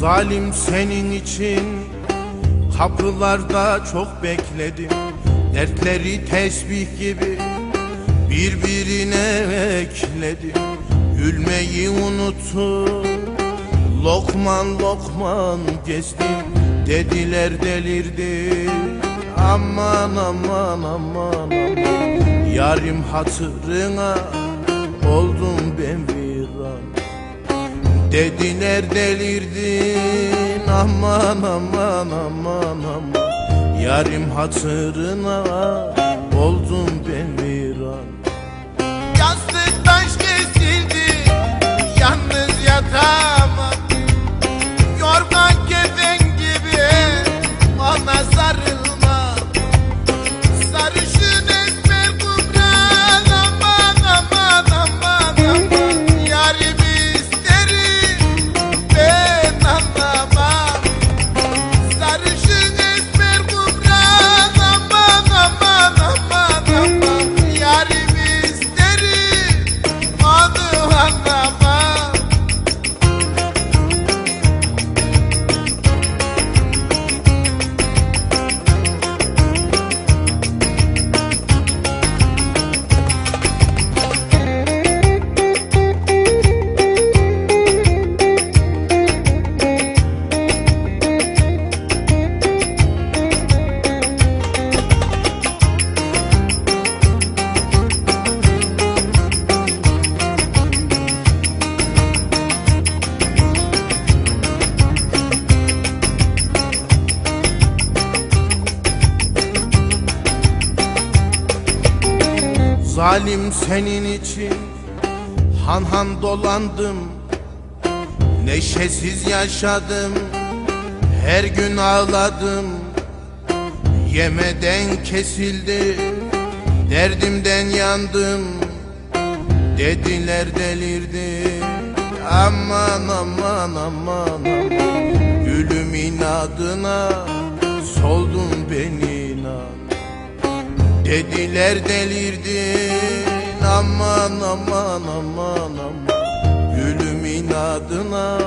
Zalim senin için Kapılarda çok bekledim. Dertleri tesbih gibi Birbirine ekledim. Gülmeyi unuttum Lokman lokman gezdim. Dediler delirdi Aman aman aman aman. Yarim hatırına Oldum ben Dediler delirdin? Aman aman aman aman. Yarim hatırına oldum ben Zalim senin için Han han dolandım. Neşesiz yaşadım Her gün ağladım. Yemeden kesildi Derdimden yandım. Dediler delirdi Aman aman aman aman. Gülüm inadına Soldun ben inan Dediler delirdin aman aman aman aman. Gülüm inadına